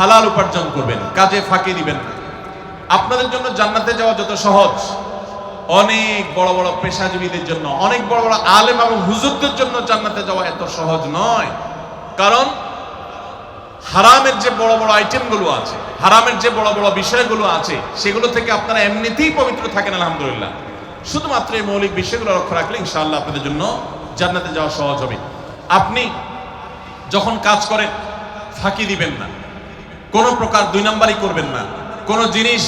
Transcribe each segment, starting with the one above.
হালাল উপার্জন করবেন, কাজে ফাঁকি দিবেন আপনাদের জন্য জান্নাতে যাওয়া যত সহজ, অনেক বড় বড় পেশাজীবীদের জন্য, অনেক বড় বড় আলেম এবং হুজুরদের জন্য জান্নাতে যাওয়া এত সহজ নয়। কারণ, হারামের যে বড় বড় আইটেমগুলো আছে, হারামের যে বড় বড় বিষয়গুলো আছে, সেগুলো থেকে আপনারা এমনিতেই পবিত্র থাকেন, আলহামদুলিল্লাহ। শুধুমাত্র এই মৌলিক বিষয়গুলো লক্ষ্য রাখলে ইনশাআল্লাহ আপনাদের জন্য জান্নাতে যাওয়া সহজ হবে। আপনি যখন কাজ করেন, ফাঁকি দিবেন না। কোনো প্রকার দুই নাম্বারই করবেন না। কোনো জিনিস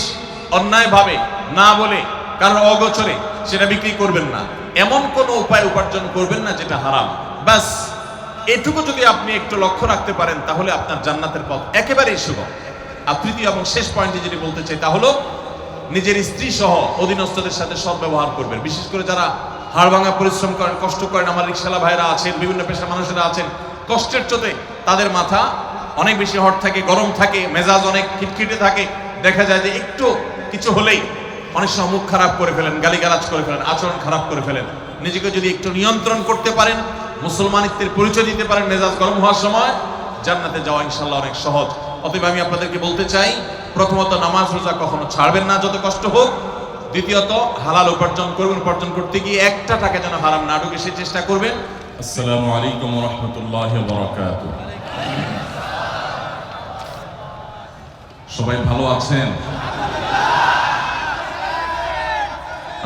অন্যায়ভাবে না বলে, কারোর অগোচরে সেটা বিক্রি করবেন না। এমন কোনো উপায় উপার্জন করবেন না যেটা হারাম। ব্যাস, এটুকু যদি আপনি একটু লক্ষ্য রাখতে পারেন, তাহলে আপনার জান্নাতের পথ একেবারেই শুভ। আর তৃতীয় এবং শেষ পয়েন্টে যেটি বলতে চাই, তা হলো নিজের স্ত্রী সহ অধীনস্থদের সাথে সৎ ব্যবহার করবেন। বিশেষ করে যারা হাড়ভাঙা পরিশ্রম করেন, কষ্ট করেন, আমার রিক্সালা ভাইরা আছেন, বিভিন্ন পেশার মানুষেরা আছেন, কষ্টের চোটে তাদের মাথা অনেক বেশি হট থাকে, গরম থাকে, মেজাজ অনেক খিটখিটে থাকে। দেখা যায় যে একটু কিছু হলেই অনেক সময় মুখ খারাপ করে ফেলেন, গালিগালাজ করে ফেলেন, আচরণ খারাপ করে ফেলেন। নিজেকে যদি একটু নিয়ন্ত্রণ করতে পারেন, মুসলমানিত্বের পরিচয় দিতে পারেন মেজাজ গরম হওয়ার সময়, জান্নাতে যাওয়া ইনশাল্লাহ অনেক সহজ। অতএব আমি আপনাদেরকে বলতে চাই, প্রথমত নামাজ রোজা কখনো ছাড়বেন না যত কষ্ট হোক। দ্বিতীয়ত, হালাল উপার্জন করবেন উপার্জন করতে গিয়ে একটা টাকা যেন হারাম না ঢুকে, সে চেষ্টা করবেন। আসসালামু আলাইকুম রহমতুল্লাহ সবাই ভালো আছেন?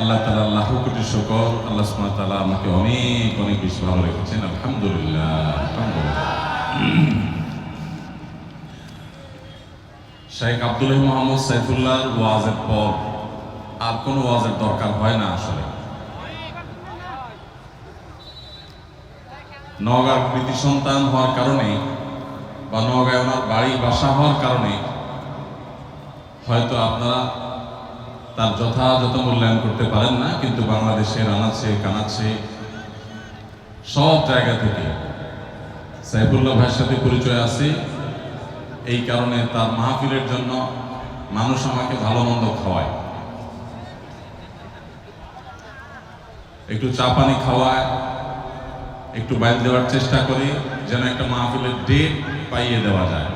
আল্লাহ তালা আল্লাহ কোটি শকর। আল্লাহ ওয়া তাআলা আমাকে অনেক অনেক বেশি ভালো রেখেছেন। আলহামদুলিল্লাহ শেখ আব্দুল মোহাম্মদ সাইফুল্লাহর ওয়াজের পর আর কোনো ওয়াজের দরকার হয় না আসলে। নওগাঁর কৃতি সন্তান হওয়ার কারণে বা নওগাঁয় ওনার বাড়ি বাসা হওয়ার কারণে হয়তো আপনারা তার যথাযথ মূল্যায়ন করতে পারেন না, কিন্তু বাংলাদেশের আনাচ্ছে কানাচ্ছে সব জায়গা থেকে সাইফুল্লাহ ভাইয়ের সাথে পরিচয় আছে। এই কারণে তার মাহফিলের জন্য মানুষ আমাকে ভালো মন্দ খাওয়ায়। একটু চা পানি খাওয়ায়, একটু বাইর দেওয়ার চেষ্টা করি, যেন একটা মাহফিলের ডেট পাইয়ে দেওয়া যায়।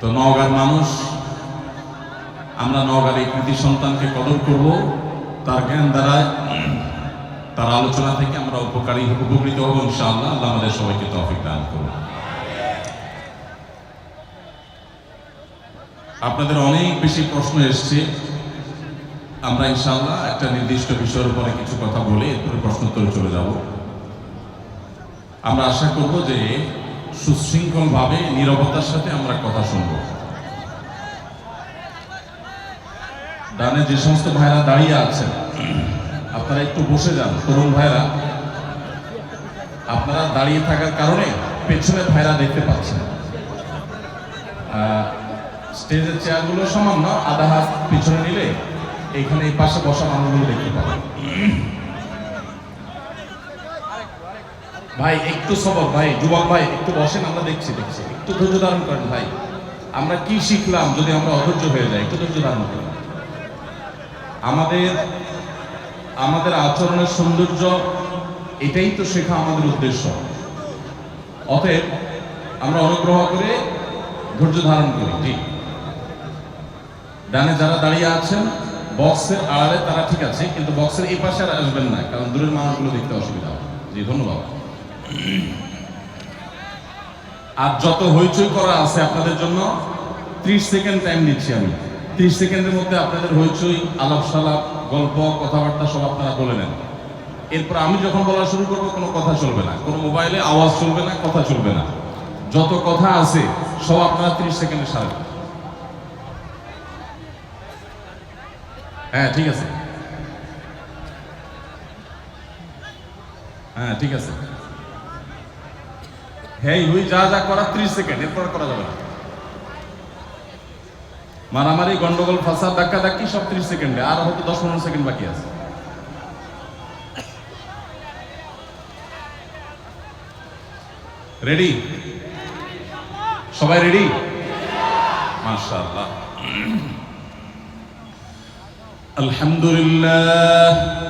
তো নওগাঁর মানুষ, আমরা নওগাঁর এই কৃতি সন্তানকে কদর করব। তার জ্ঞান দ্বারা, তার আলোচনা থেকে আমরা উপকারী, উপকৃত হব ইনশাআল্লাহ। আল্লাহ আমাদের সবাইকে তৌফিক দান করুন। আপনাদের অনেক বেশি প্রশ্ন এসছে। আমরা ইনশাআল্লাহ একটা নির্দিষ্ট বিষয়ের উপরে কিছু কথা বলে এরপরে প্রশ্নোত্তরে চলে যাব। আমরা আশা করব যে সুশৃঙ্খলভাবে, নিরবতার সাথে আমরা কথা শুনব। ডানে যে সমস্ত ভাইরা দাঁড়িয়ে আছেন, আপনারা একটু বসে যান, তরুণ ভাইরা। আপনারা দাঁড়িয়ে থাকার কারণে পেছনে ভাইরা দেখতে পাচ্ছেন। স্টেজের চেয়ারগুলো সমান না, আধা হাত পিছনে নিলে এখানে এই পাশে বসা মানুষগুলো দেখতে পাবেন। ভাই, একটু সবক ভাই, যুবক ভাই, একটু বসেন, আমরা দেখছি দেখছি। একটু ধৈর্য ধারণ করেন ভাই। আমরা কি শিখলাম যদি আমরা অধৈর্য হয়ে যাই? একটু ধৈর্য ধারণ করেন। আমাদের আমাদের আচরণের সৌন্দর্য, এটাই তো শেখা আমাদের উদ্দেশ্য। অতএব, আমরা অনুগ্রহ করে ধৈর্য ধারণ করি, ঠিক। ডানে যারা দাঁড়িয়ে আছেন, বক্সের আড়ালে তারা ঠিক আছে, কিন্তু বক্সের এই পাশে আর আসবেন না, কারণ দূরের মানুষগুলো দেখতে অসুবিধা হবে। জি, ধন্যবাদ। আর যত হইচই করা আছে আপনাদের জন্য, ত্রিশ সেকেন্ড টাইম নিচ্ছি আমি। ত্রিশ সেকেন্ডের মধ্যে আপনাদের হইচই আলাপ সালাপ গল্প, কথাবার্তা সব আপনারা বলে নেন। এরপর আমি যখন বলা শুরু করব, কোনো কথা চলবে না। কোনো মোবাইলে আওয়াজ চলবে না, কথা চলবে না। যত কথা আছে, সব আপনারা ত্রিশ সেকেন্ডে সারবেন হ্যাঁ ঠিক আছে। হ্যাঁ ঠিক আছে। হেই, ওই যা যা করা, ত্রিশ সেকেন্ড, এরপর করা যাবে না। মারামারি, গন্ডগোল ফাঁসা ধাক্কা ধাক্কি সব ত্রিশ সেকেন্ডে, আর হয়তো দশ, পনেরো সেকেন্ড বাকি আছে। রেডি সবাই রেডি মাশাআল্লাহ। আলহামদুলিল্লাহ।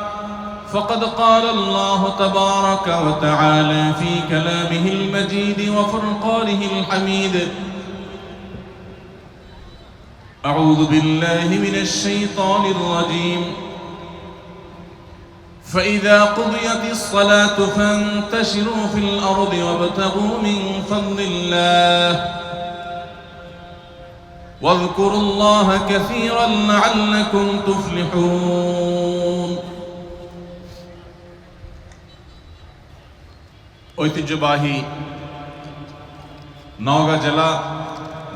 فقد قال الله تبارك وتعالى في كلامه المجيد وفرقانه الحميد. أعوذ بالله من الشيطان الرجيم. فإذا قضيت الصلاة فانتشروا في الأرض وابتغوا من فضل الله. واذكروا الله كثيرا لعلكم تفلحون. ঐতিহ্যবাহী নওগাঁ জেলা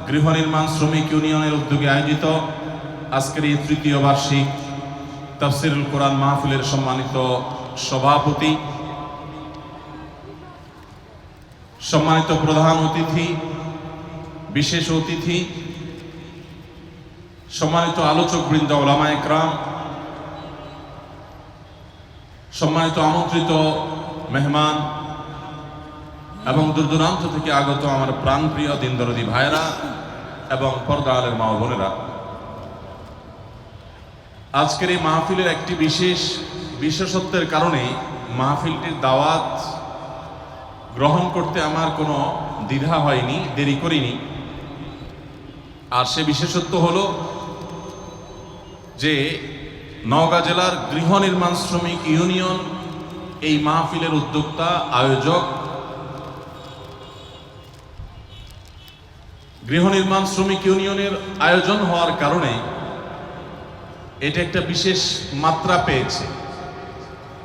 গৃহ নির্মাণ শ্রমিক ইউনিয়নের উদ্যোগে আয়োজিত আজকের এই তৃতীয় বার্ষিক তাফসিরুল কোরআন মাহফিলের সম্মানিত সভাপতি, সম্মানিত প্রধান অতিথি, বিশেষ অতিথি, সম্মানিত আলোচক বৃন্দ ওলামা একরাম, সম্মানিত আমন্ত্রিত মেহমান এবং দূর দূরান্ত থেকে আগত আমার প্রাণপ্রিয় দিনদরদি ভাইরা এবং পর্দা আলের মা বোনেরা, আজকের এই মাহফিলের একটি বিশেষ বিশেষত্বের কারণে মাহফিলটির দাওয়াত গ্রহণ করতে আমার কোনো দ্বিধা হয়নি, দেরি করিনি। আর সে বিশেষত্ব হলো যে নওগাঁ জেলার গৃহ নির্মাণ শ্রমিক ইউনিয়ন এই মাহফিলের উদ্যোক্তা, আয়োজক গৃহ নির্মাণ শ্রমিক ইউনিয়নের আয়োজন হওয়ার কারণে এটা একটা বিশেষ মাত্রা পেয়েছে।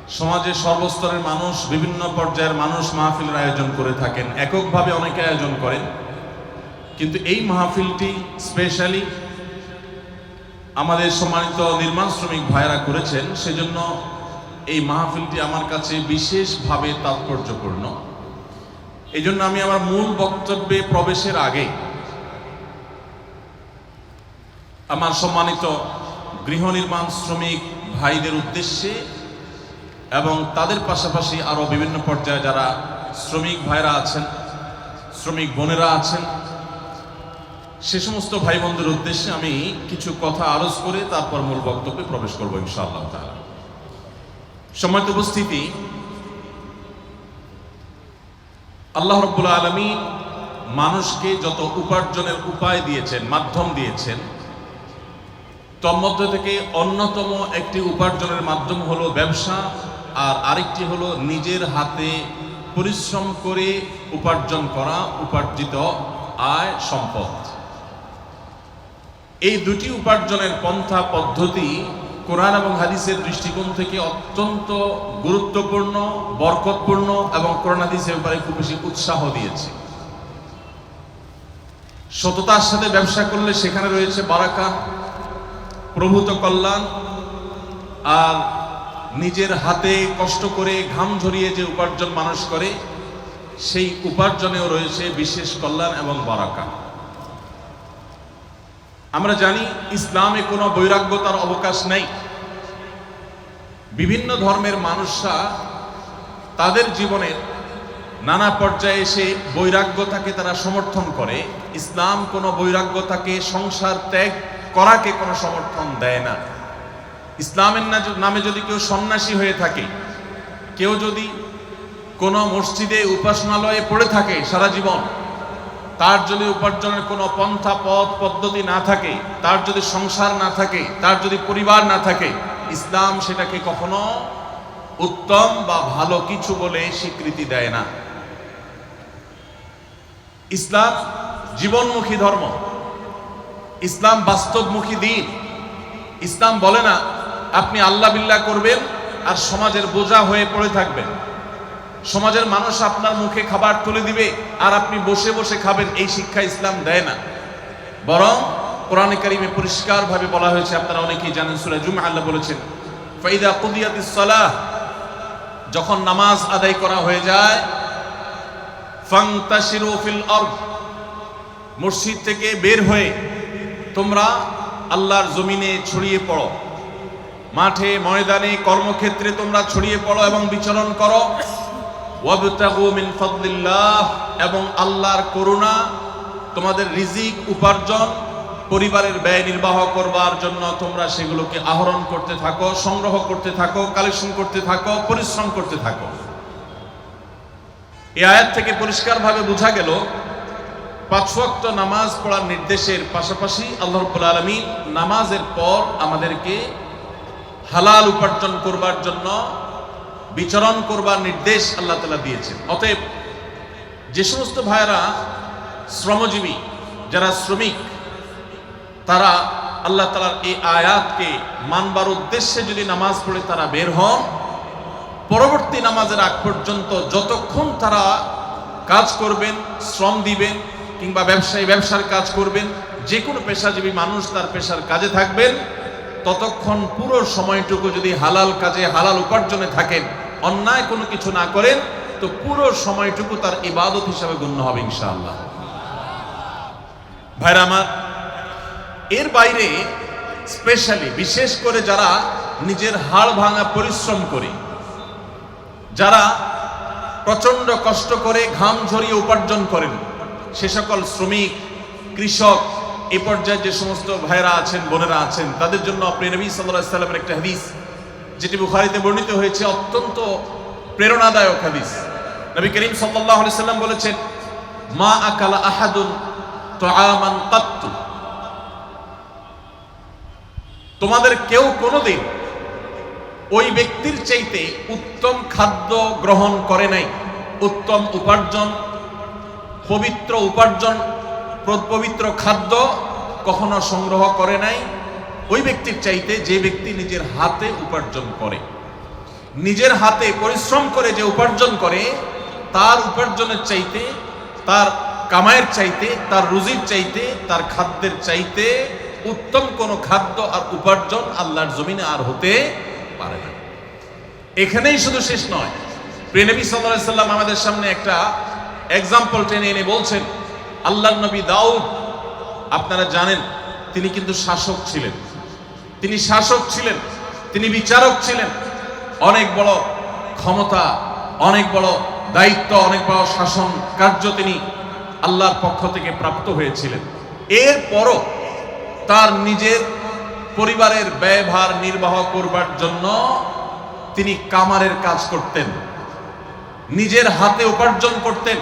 সমাজের সর্বস্তরের মানুষ, বিভিন্ন পর্যায়ের মানুষ মাহফিলের আয়োজন করে থাকেন। এককভাবে অনেকে আয়োজন করেন। কিন্তু এই মাহফিলটি স্পেশালি আমাদের সম্মানিত নির্মাণ শ্রমিক ভাইরা করেছেন, সেজন্য এই মাহফিলটি আমার কাছে বিশেষভাবে তাৎপর্যপূর্ণ। এই জন্য আমি আমার মূল বক্তব্যে প্রবেশের আগে আমার সম্মানিত গৃহ নির্মাণ শ্রমিক ভাইদের উদ্দেশ্যে এবং তাদের পাশাপাশি আরও বিভিন্ন পর্যায়ে যারা শ্রমিক ভাইরা আছেন, শ্রমিক বোনেরা আছেন, সে সমস্ত ভাই বোনদের উদ্দেশ্যে আমি কিছু কথা আরজ করে তারপর মূল বক্তব্যে প্রবেশ করব ইনশাআল্লাহ তাআলা। সম্মানিত উপস্থিতি, আল্লাহ রব্বুল আলমী মানুষকে যত উপার্জনের উপায় দিয়েছেন, মাধ্যম দিয়েছেন তন্মধ্য থেকে অন্যতম একটি উপার্জনের মাধ্যম হলো ব্যবসা, আর আরেকটি হলো নিজের হাতে পরিশ্রম করে উপার্জন করা, উপার্জিত আয় সম্পদ। এই দুটি উপার্জনের পন্থা পদ্ধতি কোরআন এবং হাদিসের দৃষ্টিকোণ থেকে অত্যন্ত গুরুত্বপূর্ণ, বরকতপূর্ণ এবং কোরআন হাদিসের ব্যাপারে খুব বেশি উৎসাহ দিয়েছে। সততার সাথে ব্যবসা করলে সেখানে রয়েছে বারাকা প্রভূত কল্যাণ আর নিজের হাতে কষ্ট করে ঘাম ঝরিয়ে যে উপার্জন মানুষ করে, সেই উপার্জনেও রয়েছে বিশেষ কল্যাণ এবং বারাকা। আমরা জানি ইসলামে কোনো বৈরাগ্যতার অবকাশ নেই। বিভিন্ন ধর্মের মানুষরা তাদের জীবনের নানা পর্যায়ে এসে বৈরাগ্যতাকে তারা সমর্থন করে। ইসলাম কোনো বৈরাগ্যতাকে সংসার ত্যাগ করাকে কোনো সমর্থন দেয় না। ইসলামের নামে যদি কেউ সন্ন্যাসী হয়ে থাকে, কেউ যদি কোনো মসজিদে উপাসনালয়ে পড়ে থাকে সারা জীবন, তার যদি উপার্জনের কোনো পন্থা, পথ, পদ্ধতি না থাকে, তার যদি সংসার না থাকে, তার যদি পরিবার না থাকে, ইসলাম সেটাকে কখনো উত্তম বা ভালো কিছু বলে স্বীকৃতি দেয় না। ইসলাম জীবনমুখী ধর্ম। ইসলাম বাস্তবমুখী দিন। ইসলাম বলে না, আপনি আল্লাহ বিল্লাহ করবেন আর সমাজের বোঝা হয়ে পড়ে থাকবেন। সমাজের মানুষ আপনার মুখে খাবার তুলে দিবে আর আপনি বসে বসে খাবেন, এই শিক্ষা ইসলাম দেয় না। বরং কোরআনে কারিমে পরিষ্কারভাবে বলা হয়েছে, আপনারা অনেকেই জানেন, সূরা জুমআ আল্লাহ বলেছেন, ফাইদা কুদিয়াতিস সালাহ যখন নামাজ আদায় করা হয়ে যায়, ফান্তাশিরু ফিল আরদ মসজিদ থেকে বের হয়ে তোমরা আল্লাহর জমিনে ছড়িয়ে পড়ো। মাঠে, ময়দানে, কর্মক্ষেত্রে তোমরা ছড়িয়ে পড়ো এবং বিচরণ করো। এবং আল্লাহর করুণা তোমাদের রিজিক, উপার্জন, পরিবারের ব্যয় নির্বাহ করবার জন্য তোমরা সেগুলোকে আহরণ করতে থাকো, সংগ্রহ করতে থাকো, কালেকশন করতে থাকো, পরিশ্রম করতে থাকো। এই আয়াত থেকে পরিষ্কারভাবে বোঝা গেল পাঁচ ওয়াক্ত নামাজ পড়ার নির্দেশের পাশাপাশি আল্লাহ রাব্বুল আলামিন নামাজের পর আমাদেরকে হালাল উপার্জন করবার জন্য বিচরণ করবার নির্দেশ আল্লাহ তালা দিয়েছেন। অতএব যে সমস্ত ভাইয়েরা শ্রমজীবী, যারা শ্রমিক, তারা আল্লাহ তালার এই আয়াতকে মানবার উদ্দেশ্যে যদি নামাজ পড়ে তারা বের হন, পরবর্তী নামাজের আগ পর্যন্ত যতক্ষণ তারা কাজ করবেন, শ্রম দিবেন কিংবা ব্যবসায়ী, ব্যবসার কাজ করবেন, যে কোনো পেশাজীবী মানুষ তার পেশার কাজে থাকবেন। ততক্ষণ পুরো সময়টুকু যদি হালাল কাজে, হালাল উপার্জনে থাকেন, অন্যায় কোনো কিছু না করেন, তো পুরো সময়টুকু তার ইবাদত হিসাবে গণ্য হবে ইনশাআল্লাহ। ভাইরা আমার, এর বাইরে স্পেশালি বিশেষ করে যারা নিজের হাড় ভাঙা পরিশ্রম করে, যারা প্রচণ্ড কষ্ট করে ঘাম ঝরিয়ে উপার্জন করেন সে সকল শ্রমিক, কৃষক, এ পর্যায়ে যে সমস্ত ভাইরা আছেন, বোনেরা আছেন, তাদের জন্য আপনি নবী সাল্লাহ সাল্লামের একটা হাদিস, যেটি বুখারিতে বর্ণিত হয়েছে, অত্যন্ত প্রেরণাদায়ক হাদিস। নবী করিম সাল্লাহ সাল্লাম বলেছেন, মা আকালা আহাদুন তো আমান তোমাদের কেউ কোনোদিন ওই ব্যক্তির চাইতে উত্তম খাদ্য গ্রহণ করে নাই, উত্তম উপার্জন পবিত্র উপার্জন, প্র- পবিত্র খাদ্য কখনো সংগ্রহ করে নাই। ওই ব্যক্তির চাইতে যে ব্যক্তি নিজের হাতে উপার্জন করে, নিজের হাতে পরিশ্রম করে যে উপার্জন করে, তার উপার্জনের চাইতে, তার কামাইয়ের চাইতে, তার রুজির চাইতে, তার খাদ্যের চাইতে উত্তম কোনো খাদ্য আর উপার্জন আল্লাহর জমিনে আর হতে পারে না। এখানেই শুধু শেষ নয়। প্রেনবী সাল্লাহ সাল্লাম আমাদের সামনে একটা এক্সাম্পল টেনে এনে বলছেন আল্লাহ নবী দাউদ, আপনারা জানেন, তিনি কিন্তু শাসক ছিলেন। তিনি শাসক ছিলেন, তিনি বিচারক ছিলেন। অনেক বড় ক্ষমতা, অনেক বড় দায়িত্ব, অনেক বড় শাসন কার্য তিনি আল্লাহর পক্ষ থেকে প্রাপ্ত হয়েছিলেন। এরপরও তার নিজের পরিবারের ব্যয়ভার নির্বাহ করবার জন্য তিনি কামারের কাজ করতেন, নিজের হাতে উপার্জন করতেন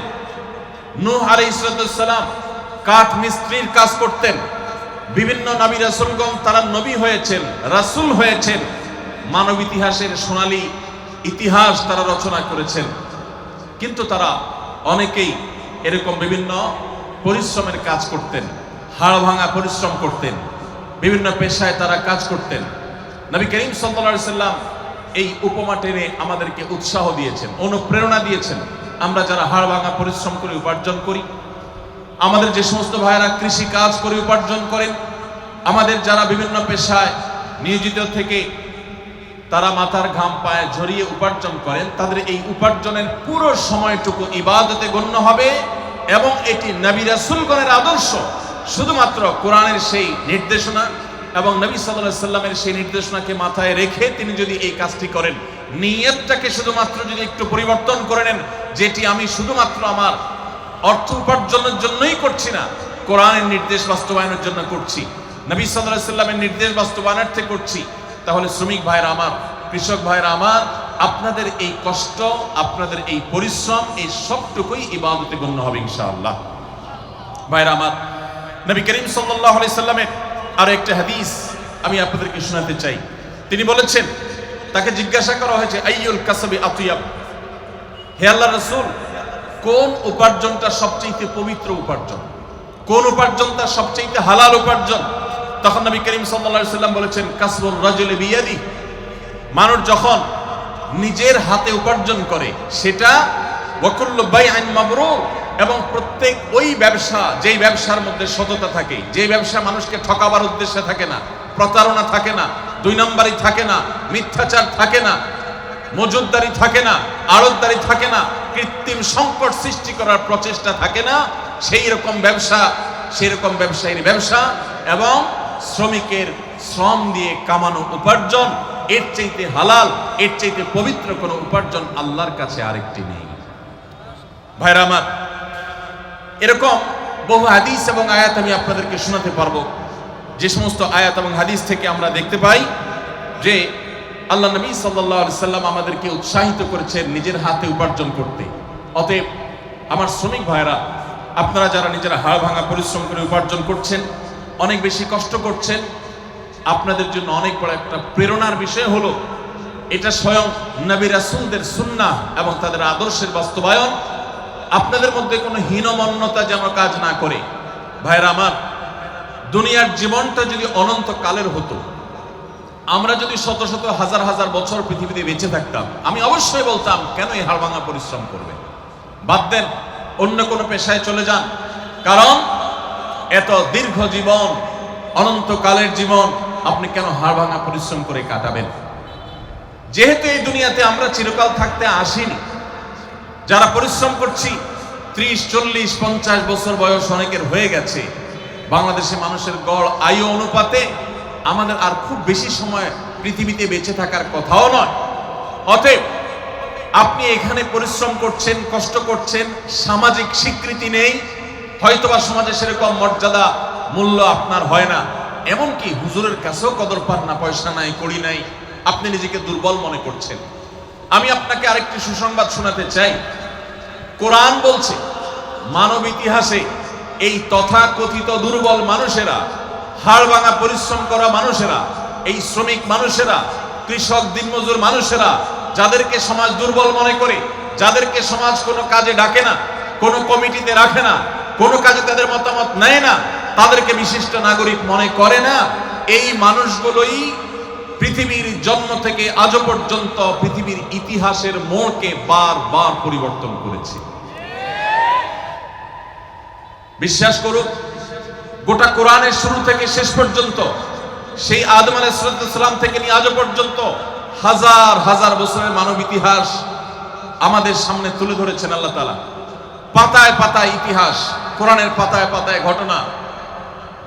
নূহ আলাইহিসসালাম কাঠ মিস্ত্রির কাজ করতেন। বিভিন্ন নবী রাসূলগণ তারা নবী হয়েছেন, রাসূল হয়েছেন। মানব ইতিহাসের সোনালী ইতিহাস তারা রচনা করেছেন। কিন্তু তারা অনেকেই এরকম বিভিন্ন পরিশ্রমের কাজ করতেন হাড় পরিশ্রম করতেন, বিভিন্ন পেশায় তারা কাজ করতেন। নবী করিম সাল্লা সাল্লাম এই উপমা টেনে আমাদেরকে উৎসাহ দিয়েছেন, অনুপ্রেরণা দিয়েছেন। আমরা যারা হাড় ভাঙা পরিশ্রম করে, উপার্জন করি, আমাদের যে সমস্ত ভাইয়েরা কৃষি কাজ করে, উপার্জন করেন, আমাদের যারা বিভিন্ন পেশায় নিয়োজিত থেকে তারা মাথার ঘাম পায়ে ঝরিয়ে উপার্জন করেন, তাদের এই উপার্জনের পুরো সময়টুকু ইবাদতে গণ্য হবে এবং এটি নবী রাসূলগণের আদর্শ। শুধুমাত্র কোরআনের সেই নির্দেশনা এবং নবী সাল্লাল্লাহু সাল্লামের সেই নির্দেশনাকে মাথায় রেখে তিনি যদি এই কাজটি করেন, নিয়তটাকে শুধুমাত্র যদি একটু পরিবর্তন করে নেন যেটি আমি শুধুমাত্র আমার অর্থ উপার্জনের জন্যই করছি না, কোরআনের নির্দেশ বাস্তবায়নের জন্য করছি। নবী সাল্লাল্লাহু সাল্লামের নির্দেশ বাস্তবায়নার্থে করছি। তাহলে শ্রমিক ভাইরা আমার, কৃষক ভাইরা আমার, আপনাদের এই কষ্ট, আপনাদের এই পরিশ্রম, এই সবটুকুই ইবাদতে গণ্য হবে ইনশাআল্লাহ। ভাইরা আমার, নবী করিম সাল্লাল্লাহু আলাইহি সাল্লামের আরও একটা হাদিস আমি আপনাদেরকে শোনাতে চাই। তিনি বলেছেন, তাকে জিজ্ঞাসা করা হয়েছে, আইয়ুল কাসাবি আতিয়াব? হে আল্লাহ রাসূল, কোন উপার্জনটা সবচেয়ে পবিত্র উপার্জন? কোন উপার্জনটা সবচেয়ে হালাল উপার্জন? তখন নবী করিম সাল্লা সাল্লাম বলেছেন কাসবুল রাজুল বিয়াদি। মানুষ যখন নিজের হাতে উপার্জন করে, সেটা ওয়াকুল্লু বাইআন মাবরুর এবং প্রত্যেক ওই ব্যবসা, যেই ব্যবসার মধ্যে সততা থাকে যে ব্যবসা মানুষকে ঠকাবার উদ্দেশ্যে থাকে না, প্রতারণা থাকে না, দুই নম্বরই থাকে না, মিথ্যাচার থাকে না মজুদদারি থাকে না, আড়তদারি থাকে না, কৃত্রিম সংকট সৃষ্টি করার প্রচেষ্টা থাকে না, সেই রকম ব্যবসা, সেই রকম ব্যবসায়ীর ব্যবসা এবং শ্রমিকের শ্রম দিয়ে কামানো উপার্জন, এর চাইতে হালাল, এর চাইতে পবিত্র কোনো উপার্জন আল্লাহর কাছে আরেকটি নেই। ভাইরা আমার, এরকম বহু হাদিস এবং আয়াত আমি আপনাদেরকে শোনাতে পারব। যে সমস্ত আয়াত এবং হাদিস থেকে আমরা দেখতে পাই যে আল্লাহ নবী সাল্লাহ সাল্লাম আমাদেরকে উৎসাহিত করেছেন নিজের হাতে উপার্জন করতে। অতএব আমার শ্রমিক ভাইরা আপনারা যারা নিজেরা হাড় ভাঙা পরিশ্রম করে উপার্জন করছেন, অনেক বেশি কষ্ট করছেন, আপনাদের জন্য অনেক বড় একটা প্রেরণার বিষয় হলো, এটা স্বয়ং নবী রাসুলদের সুন্নাহ এবং তাদের আদর্শের বাস্তবায়ন। আপনাদের মধ্যে কোনো হীনমন্যতা যেন কাজ না করে। ভাইরা আমার, দুনিয়ার জীবনটা যদি অনন্তকালের হতো আমরা যদি শত শত হাজার হাজার বছর পৃথিবীতে বেঁচে থাকতাম, আমি অবশ্যই বলতাম, কেন এই হাড়ভাঙা পরিশ্রম করবে? বাদ দেন, অন্য কোনো পেশায় চলে যান। কারণ এত দীর্ঘ জীবন, অনন্তকালের জীবন আপনি কেন হাড়ভাঙা পরিশ্রম করে কাটাবেন? যেহেতু এই দুনিয়াতে আমরা চিরকাল থাকতে আসিনি, যারা পরিশ্রম করছি, ত্রিশ, চল্লিশ, পঞ্চাশ বছর বয়স অনেকের হয়ে গেছে। বাংলাদেশে মানুষের গড়, আয়ু, অনুপাতে আমাদের আর খুব বেশি সময় পৃথিবীতে বেঁচে থাকার কথাও নয়। অতএব আপনি এখানে পরিশ্রম করছেন, কষ্ট করছেন, সামাজিক স্বীকৃতি নেই, হয়তোবা সমাজে সেরকম মর্যাদা মূল্য আপনার হয় না। এমনকি হুজুরের কাছেও কদর পান না, পয়সা নাই করি নাই, আপনি নিজেকে দুর্বল মনে করছেন। আমি আপনাকে আরেকটি সুসংবাদ শোনাতে চাই। কোরআন বলছে, মানব ইতিহাসে এই তথাকথিত দুর্বল মানুষেরা হাড় ভাঙা পরিশ্রম করা মানুষেরা, এই শ্রমিক মানুষেরা, কৃষক, দিনমজুর মানুষেরা, যাদেরকে সমাজ দুর্বল মনে করে, যাদেরকে সমাজ কোনো কাজে ডাকে না, কোনো কমিটিতে রাখে না, কোনো কাজে তাদের মতামত নেয় না, তাদেরকে বিশিষ্ট নাগরিক মনে করে না, এই মানুষগুলোই পৃথিবীর জন্ম থেকে আজও পর্যন্ত পৃথিবীর ইতিহাসের মোড়কে বারবার পরিবর্তন করেছে। বিশ্বাস করুন গোটা কোরআনের শুরু থেকে শেষ পর্যন্ত, সেই আদম আলাইসালাম থেকে নিয়ে আজও পর্যন্ত হাজার হাজার বছরের মানব ইতিহাস আমাদের সামনে তুলে ধরেছেন আল্লাহ তালা পাতায় পাতায় ইতিহাস, কোরআনের পাতায় পাতায় ঘটনা।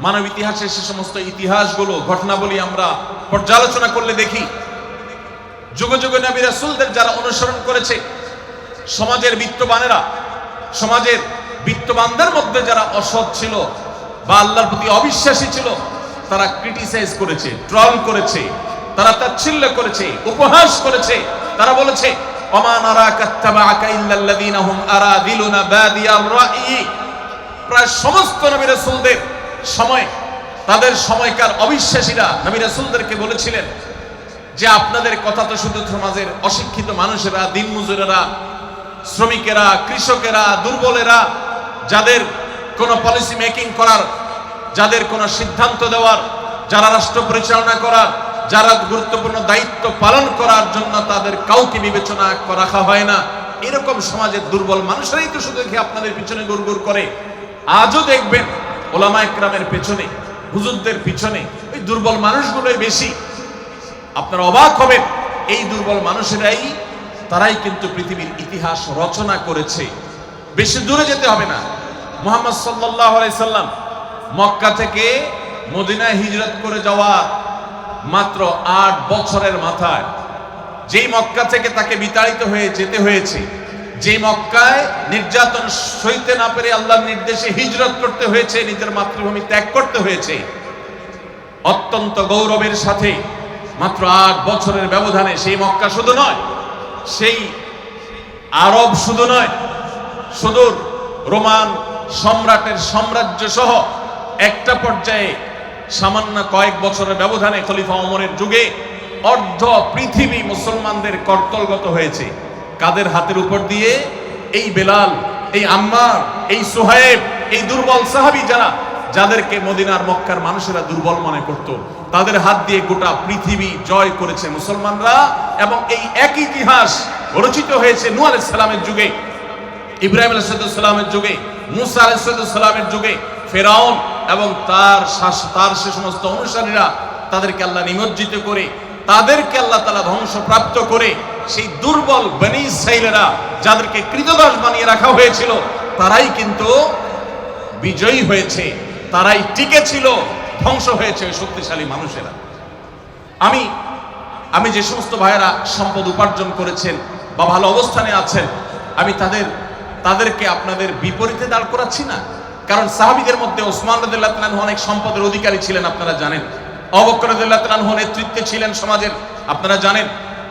মানব ইতিহাসের সে সমস্ত ইতিহাসগুলো, ঘটনাবলী আমরা পর্যালোচনা করলে দেখি, যুগ যুগে নবী রাসূলদের যারা অনুসরণ করেছে, সমাজের বিত্তবানেরা, সমাজের বিত্তবানদের মধ্যে যারা অসৎ ছিল বা আল্লাহর প্রতি অবিশ্বাসী ছিল, তারা ক্রিটিসাইজ করেছে ট্রল করেছে, তারা তাচ্ছিল্য করেছে, উপহাস করেছে। তারা বলেছে অমান প্রায় সমস্ত নবী রাসূলদের সময়, তাদের সময়কার অবিশ্বাসীরা নবী রাসূলদেরকে বলেছিলেন যে, আপনাদের কথা তো শুধু সমাজের অশিক্ষিত মানুষেরা, দিনমজুরেরা, শ্রমিকেরা, কৃষকেরা, দুর্বলেরা, যাদের কোনো পলিসি মেকিং করার, যাদের কোনো সিদ্ধান্ত দেওয়ার, যারা রাষ্ট্র পরিচালনা করার, যারা গুরুত্বপূর্ণ দায়িত্ব পালন করার জন্য তাদের কাউকে বিবেচনা রাখা হয় না। এরকম সমাজের দুর্বল মানুষরাই তো শুধু দেখে আপনাদের পিছনে গুড়গুড় করে। আজও দেখবেন ওলামা একরামের পেছনে, হুজুরদের পিছনে, ওই দুর্বল মানুষগুলোই বেশি। আপনারা অবাক হবেন, এই দুর্বল মানুষেরাই, তারাই কিন্তু পৃথিবীর ইতিহাস রচনা করেছে। বেশি দূরে যেতে হবে না। মোহাম্মদ সাল্লাহ সাল্লাম মক্কা থেকে মদিনায় হিজরত করে যাওয়া মাত্র আট বছরের মাথায় যেই মক্কা থেকে তাকে বিতাড়িত হয়ে যেতে হয়েছে যে মক্কায় নির্যাতন সইতে না পেরে আল্লাহর নির্দেশে হিজরত করতে হয়েছে, নিজের মাতৃভূমি ত্যাগ করতে হয়েছে, অত্যন্ত গৌরবের সাথে মাত্র আট বছরের ব্যবধানে সেই মক্কা শুধু নয়, সেই আরব শুধু নয়, সুদূর রোমান সম্রাটের সাম্রাজ্য সহ একটা পর্যায়ে সামান্য কয়েক বছরের ব্যবধানে খলিফা ওমরের যুগে অর্ধ পৃথিবী মুসলমানদের কর্তলগত হয়েছে। কাদের হাতের উপর দিয়ে এই বেলাল, এই আম্মার, এই সোহাইব এই দুর্বল সাহাবি যারা, যাদেরকে মদিনার মক্কার মানুষেরা দুর্বল মনে করত, তাদের হাত দিয়ে গোটা পৃথিবী জয় করেছে মুসলমানরা এবং এই এক ইতিহাস রচিত হয়েছে নূহ আলাইহিস সালামের যুগে, ইব্রাহিম আলাইসালামের যুগে। মুসা আলাইসালামের যুগে ফেরাউন এবং তার তার সে সমস্ত অনুসারীরা তাদেরকে আল্লাহ নিমজ্জিত করে, তাদেরকে আল্লাহ তালা ধ্বংসপ্রাপ্ত করে, সেই দুর্বল বনি সাইলেরা যাদেরকে কৃতদাস বানিয়ে রাখা হয়েছিল, তারাই কিন্তু বিজয়ী হয়েছে, তারাই টিকে ছিল ধ্বংস হয়েছে শক্তিশালী মানুষেরা। আমি আমি যে সমস্ত ভাইয়েরা সম্পদ উপার্জন করেছেন বা ভালো অবস্থানে আছেন, আমি তাদের তাদেরকে আপনাদের বিপরীতে দাঁড় করাচ্ছি না। কারণ সাহাবিদের মধ্যে ওসমান রাদিল্লাহ অনেক সম্পদের অধিকারী ছিলেন, আপনারা জানেন। অবকর রাদিল্লাহ নেতৃত্বে ছিলেন সমাজের, আপনারা জানেন।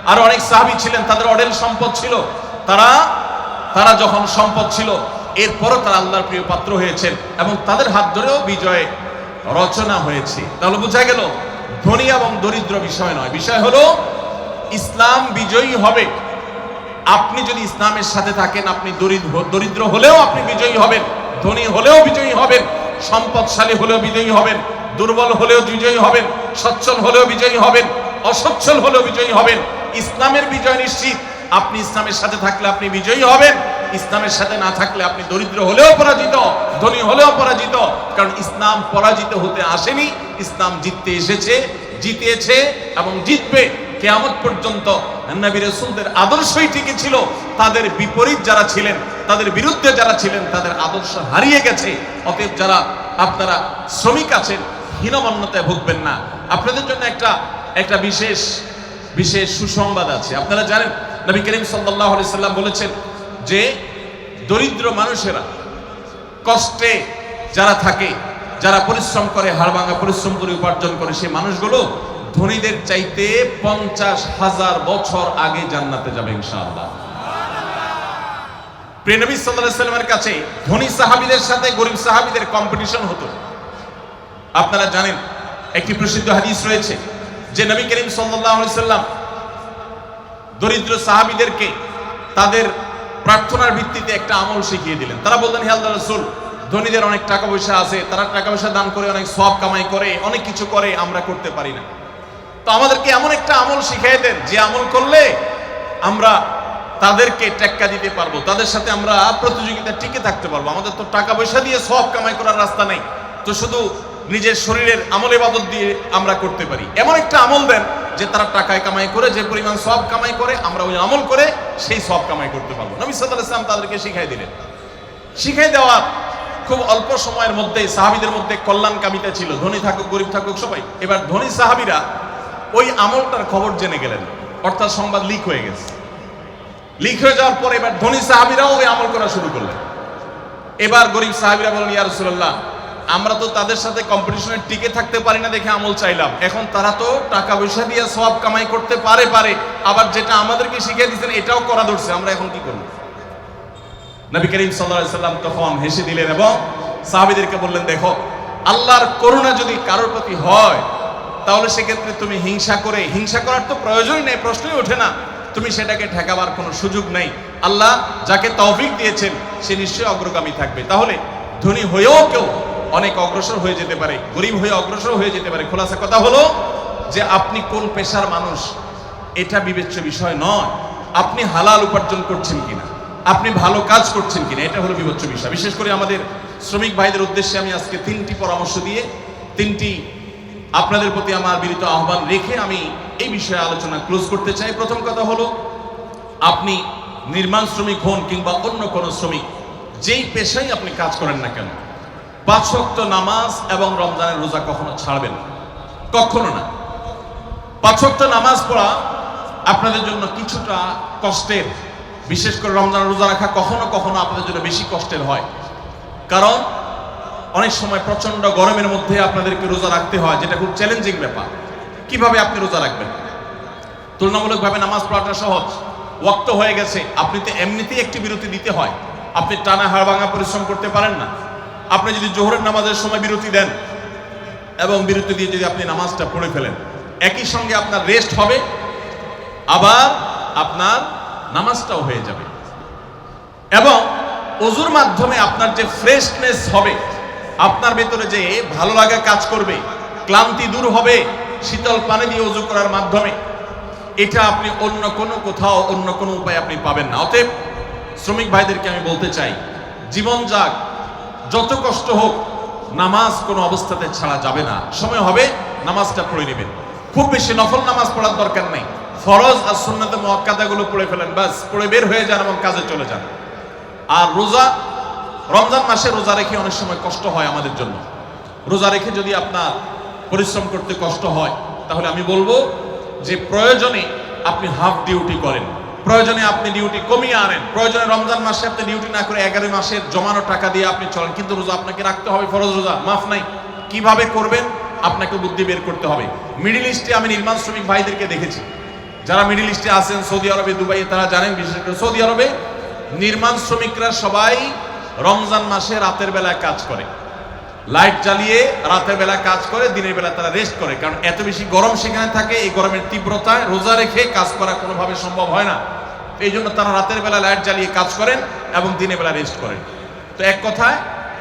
আর অনেক সাহাবী ছিলেন, তাদের অডেল সম্পদ ছিল। তারা তারা যখন সম্পদ ছিল, এরপরও তারা আল্লাহর প্রিয় পাত্র হয়েছেন এবং তাদের হাত ধরেও বিজয় রচনা হয়েছে। তাহলে বোঝা গেল, ধনী এবং দরিদ্র বিষয় নয়। বিষয় হলো, ইসলাম বিজয়ী হবে। আপনি যদি ইসলামের সাথে থাকেন, আপনি দরিদ্র দরিদ্র হলেও আপনি বিজয়ী হবেন, ধনী হলেও বিজয়ী হবেন, সম্পদশালী হলেও বিজয়ী হবেন, দুর্বল হলেও বিজয়ী হবেন, সচ্ছল হলেও বিজয়ী হবেন, অসচ্ছল হলেও বিজয়ী হবেন, ইসলামের বিজয় নিশ্চিত। আপনি ইসলামের সাথে থাকলে আপনি বিজয়ী হবেন, ইসলামের সাথে না থাকলে আপনি দরিদ্র হলেও পরাজিত, ধনী হলেও পরাজিত, কারণ ইসলাম পরাজিত হতে আসেনি, ইসলাম জিততে এসেছে, জিতেছে এবং জিতবে। কেয়ামত পর্যন্ত নবী রাসূলদের আদর্শই ঠিকই ছিল। তাদের বিপরীত যারা ছিলেন, তাদের বিরুদ্ধে যারা ছিলেন, তাদের আদর্শ হারিয়ে গেছে। অতএব যারা আপনারা শ্রমিক আছেন, হীনমন্যতায় ভুগবেন না। আপনাদের জন্য একটা একটা বিশেষ বিশেষ সুসংবাদ আছে। আপনারা জানেন, নবী করিম আলাইহি সাল্লাম বলেছেন যে, দরিদ্র মানুষেরা কষ্টে যারা থাকে, যারা পরিশ্রম করে, হাড়ভাঙা পরিশ্রম করে উপার্জন করে সেই মানুষগুলো ধনীদের চাইতে পঞ্চাশ হাজার বছর আগে জান্নাতে যাবে ইনশাআল্লাহ। প্রেনবী সাল্লামের কাছে ধনী সাহাবিদের সাথে গরিব সাহাবিদের কম্পিটিশন হতো। আপনারা জানেন, একটি প্রসিদ্ধ হাদিস রয়েছে যে নবী করিম সাল্লাম দরিদ্র সাহাবিদেরকে তাদের প্রার্থনার ভিত্তিতে একটা আমল শিখিয়ে দিলেন। তারা বললেন, হে আল্লাহ রসুল, ধনীদের অনেক টাকা পয়সা আছে, তারা টাকা পয়সা দান করে, অনেক সব কামাই করে, অনেক কিছু করে, আমরা করতে পারি না। তো আমাদেরকে এমন একটা আমল শিখিয়ে দেন, যে আমল করলে আমরা তাদেরকে টেক্কা দিতে পারব, তাদের সাথে আমরা প্রতিযোগিতা টিকে থাকতে পারব। আমাদের তো টাকা পয়সা দিয়ে সব কামাই করার রাস্তা নেই, তো শুধু নিজের শরীরের আমল ইবাদত দিয়ে আমরা করতে পারি। এমন একটা আমল দেন, যে তারা টাকায় কামাই করে, যে পরিমাণ সব কামাই করে, আমরা ওই আমল করে সেই সব কামাই করতে পারব। নবী আলাইহি ওয়াসাল্লাম তাদেরকে শিখাই দিলেন। শিখাই দেওয়া খুব অল্প সময়ের মধ্যে সাহাবিদের মধ্যে কল্যাণ কামিতা ছিল, ধনী থাকুক, গরিব থাকুক সবাই। এবার ধনী সাহাবিরা ওই আমলটার খবর জেনে গেলেন। অর্থাৎ সংবাদ লিক হয়ে গেছে। লিক হয়ে যাওয়ার পরে এবার ধনী সাহাবিরাও ওই আমল করা শুরু করলেন। এবার গরিব সাহাবিরা বলেন, ইয়া আমরা তো তাদের সাথে কম্পিটিশনে টিকে থাকতে পারি না দেখে আমল চাইলাম। এখন তারা তো টাকা পয়সা দিয়ে সব কামাই করতে পারে পারে। আবার যেটা আমাদেরকে শিখিয়ে দিয়েছেন, এটাও করা ধরছে। আমরা এখন কি করব? নবী করিম সাল্লাল্লাহু সাল্লাম তখন হেসে দিলেন এবং সাহাবীদেরকে বললেন, দেখো, আল্লাহর করুণা যদি কারোর প্রতি হয় তাহলে সেক্ষেত্রে তুমি হিংসা করে, হিংসা করার তো প্রয়োজনই নেই, প্রশ্নই ওঠে না। তুমি সেটাকে ঠেকাবার কোনো সুযোগ নেই। আল্লাহ যাকে তৌফিক দিয়েছেন, সে নিশ্চয়ই অগ্রগামী থাকবে। তাহলে ধনী হয়েও কেউ অনেক অগ্রসর হয়ে যেতে পারে, গরিব হয়ে অগ্রসর হয়ে যেতে পারে। খোলাসা কথা হলো যে আপনি কোন পেশার মানুষ, এটা বিবেচ্য বিষয় নয়। আপনি হালাল উপার্জন করছেন কিনা, আপনি ভালো কাজ করছেন কিনা, এটা হলো বিবেচ্য বিষয়। বিশেষ করে আমাদের শ্রমিক ভাইদের উদ্দেশ্যে আমি আজকে তিনটি পরামর্শ দিয়ে, তিনটি আপনাদের প্রতি আমার বিনীত আহ্বান রেখে আমি এই বিষয়ে আলোচনা ক্লোজ করতে চাই। প্রথম কথা হলো, আপনি নির্মাণ শ্রমিক হন কিংবা অন্য কোনো শ্রমিক, যেই পেশায় আপনি কাজ করেন না কেন, পাঁচ ওয়াক্ত নামাজ এবং রমজানের রোজা কখনো ছাড়বেন কখনো না। পাঁচ ওয়াক্ত নামাজ পড়া আপনাদের জন্য কিছুটা কষ্টের, বিশেষ করে রমজান রোজা রাখা কখনো কখনো আপনাদের জন্য বেশি কষ্টের হয়। কারণ অনেক সময় প্রচণ্ড গরমের মধ্যে আপনাদেরকে রোজা রাখতে হয়, যেটা খুব চ্যালেঞ্জিং ব্যাপার। কীভাবে আপনি রোজা রাখবেন? তুলনামূলকভাবে নামাজ পড়াটা সহজ। ওয়াক্ত হয়ে গেছে, আপনি তো এমনিতেই একটি বিরতি দিতে হয়। আপনি টানা হাড় ভাঙা পরিশ্রম করতে পারেন না। আপনি যদি জোহরের নামাজের সময় বিরতি দেন, এবং বিরতি দিয়ে যদি আপনি নামাজটা পড়ে ফেলেন, একই সঙ্গে আপনার রেস্ট হবে, আবার আপনার নামাজটাও হয়ে যাবে। এবং অজুর মাধ্যমে আপনার যে ফ্রেশনেস হবে আপনার ভেতরে যে ভালো লাগা কাজ করবে, ক্লান্তি দূর হবে, শীতল পানি দিয়ে অজু করার মাধ্যমে, এটা আপনি অন্য কোনো কোথাও, অন্য কোনো উপায় আপনি পাবেন না। অতএব শ্রমিক ভাইদেরকে আমি বলতে চাই, জীবন যাক, যত কষ্ট হোক, নামাজ কোনো অবস্থাতে ছাড়া যাবে না। সময় হবে, নামাজটা পড়ে নেবেন। খুব বেশি নফল নামাজ পড়ার দরকার নেই। ফরজ আর সুন্নাতে মহাক্কাদাগুলো পড়ে ফেলেন, ব্যাস, পড়ে বের হয়ে যান এবং কাজে চলে যান। আর রোজা রমজান মাসে রোজা রেখে অনেক সময় কষ্ট হয় আমাদের জন্য। রোজা রেখে যদি আপনার পরিশ্রম করতে কষ্ট হয়, তাহলে আমি বলব যে প্রয়োজনে আপনি হাফ ডিউটি করেন। প্রয়োজনে আপনি ডিউটি কমিয়ে আনেন। প্রয়োজনে রমজান মাসে আপনি ডিউটি না করে এগারো মাসের জমানো টাকা দিয়ে আপনি চলেন। কিন্তু রোজা আপনাকে রাখতে হবে, ফরজ রোজা, মাফ নাই। কীভাবে করবেন? আপনাকে বুদ্ধি বের করতে হবে। মিডিল ইস্টে আমি নির্মাণ শ্রমিক ভাইদেরকে দেখেছি। যারা মিডিল ইস্টে আছেন সৌদি আরবে দুবাইয়ে তারা জানেন, বিশেষ করে সৌদি আরবে নির্মাণ শ্রমিকরা সবাই রমজান মাসে রাতের বেলায় কাজ করে। লাইট জ্বালিয়ে রাতের বেলা কাজ করে, দিনের বেলা তারা রেস্ট করে। কারণ এত বেশি গরম সেখানে থাকে, এই গরমের তীব্রতায় রোজা রেখে কাজ করা কোনোভাবে সম্ভব হয় না। এই জন্য তারা রাতের বেলা লাইট জ্বালিয়ে কাজ করেন এবং দিনের বেলা রেস্ট করেন। তো এক কথায়,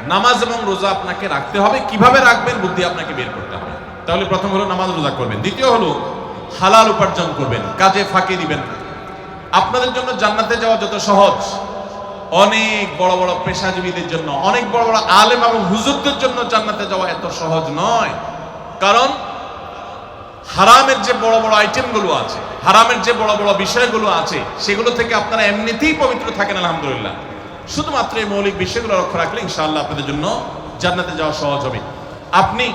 নামাজ এবং রোজা আপনাকে রাখতে হবে। কীভাবে রাখবেন? বুদ্ধি আপনাকে বের করতে হবে। তাহলে প্রথম হলো নামাজ রোজা করবেন। দ্বিতীয় হলো হালাল উপার্জন করবেন। কাজে ফাঁকি দিবেন আপনাদের জন্য জান্নাতে যাওয়া যত সহজ। অনেক বড় বড় পেশাজীবীদের জন্য, অনেক বড় বড় আলেম এবং হুজুরদের জন্য জান্নাতে যাওয়া এত সহজ নয়। কারণ হারামের যে বড় বড় আইটেমগুলো আছে, হারামের যে বড় বড় বিষয়গুলো আছে, সেগুলো থেকে আপনারা এমনিতেই পবিত্র থাকেন, আলহামদুলিল্লাহ। শুধুমাত্র এই মৌলিক বিষয়গুলো লক্ষ্য রাখলে ইনশাআল্লাহ আপনাদের জন্য জান্নাতে যাওয়া সহজ হবে। আপনি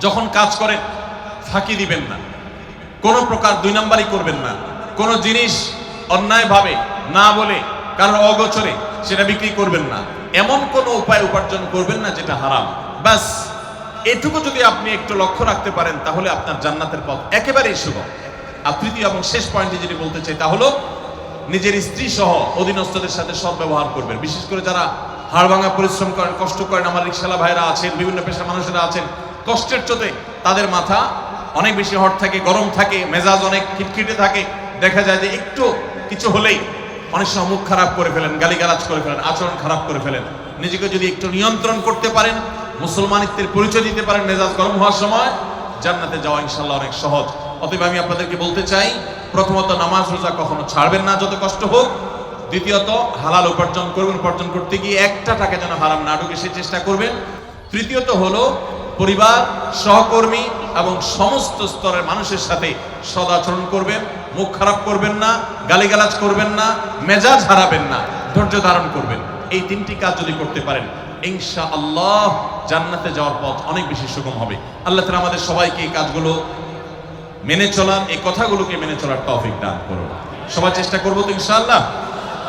যখন কাজ করেন, ফাঁকি দিবেন না। কোনো প্রকার দুই নাম্বারই করবেন না। কোনো জিনিস অন্যায়ভাবে না বলে কারণ অগোচরে সেটা বিক্রি করবেন না। এমন কোনো উপায় উপার্জন করবেন না যেটা হারাম। ব্যাস, এটুকু যদি আপনি একটু লক্ষ্য রাখতে পারেন, তাহলে আপনার জান্নাতের পথ একেবারেই সুগম। আর তৃতীয় এবং শেষ পয়েন্টে যেটি বলতে চাই, তা হলো নিজের স্ত্রী সহ অধীনস্থদের সাথে সদ্ব্যবহার করবেন। বিশেষ করে যারা হাড় ভাঙা পরিশ্রম করেন, কষ্ট করেন, আমার রিক্সালা ভাইরা আছেন, বিভিন্ন পেশার মানুষেরা আছেন, কষ্টের চোটে তাদের মাথা অনেক বেশি হট থাকে, গরম থাকে, মেজাজ অনেক খিটখিটে থাকে। দেখা যায় যে একটু কিছু হলেই অনেক সময় মুখ খারাপ করে ফেলেন, গালিগালাজ করে ফেলেন, আচরণ খারাপ করে ফেলেন। নিজেকে যদি একটু নিয়ন্ত্রণ করতে পারেন, মুসলমানিত্বের পরিচয় দিতে পারেন মেজাজ গরম হওয়ার সময়, জান্নাতে যাওয়া ইনশাল্লাহ অনেক সহজ। অতএব আমি আপনাদেরকে বলতে চাই, প্রথমত নামাজ রোজা কখনো ছাড়বেন না যত কষ্ট হোক। দ্বিতীয়ত, হালাল উপার্জন করবেন, উপার্জন করতে গিয়ে একটা টাকা যেন হারাম না ঢুকে সে চেষ্টা করবেন। তৃতীয়ত হলো, পরিবার, সহকর্মী এবং সমস্ত স্তরের মানুষের সাথে সদাচরণ করবেন। মুখ খারাপ করবেন না, গালিগালাজ করবেন না, মেজাজ হারাবেন না, ধৈর্য ধারণ করবেন। এই তিনটি কাজ যদি করতে পারেন ইনশা আল্লাহ জান্নাতে যাওয়ার পথ অনেক বেশি সুগম হবে। আল্লাহ তাআলা আমাদের সবাইকে এই কাজগুলো মেনে চলার, এই কথাগুলোকে মেনে চলার তৌফিক দান করুন। সবাই চেষ্টা করব তো ইনশাআল্লাহ?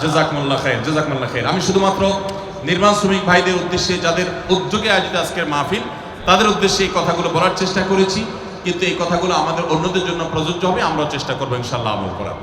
জাজাকমুল্লাহ খায়ের জাজাকমুল্লাহ খায়ের আমি শুধুমাত্র নির্মাণ শ্রমিক ভাইদের উদ্দেশ্যে, যাদের উদ্যোগে আয়োজিত আজকের মাহফিল, তাদের উদ্দেশ্যে এই কথাগুলো বলার চেষ্টা করেছি। কিন্তু এই কথাগুলো আমাদের অন্যদের জন্য প্রযোজ্য হবে আমরা চেষ্টা করব ইনশাল্লাহ আমল করার।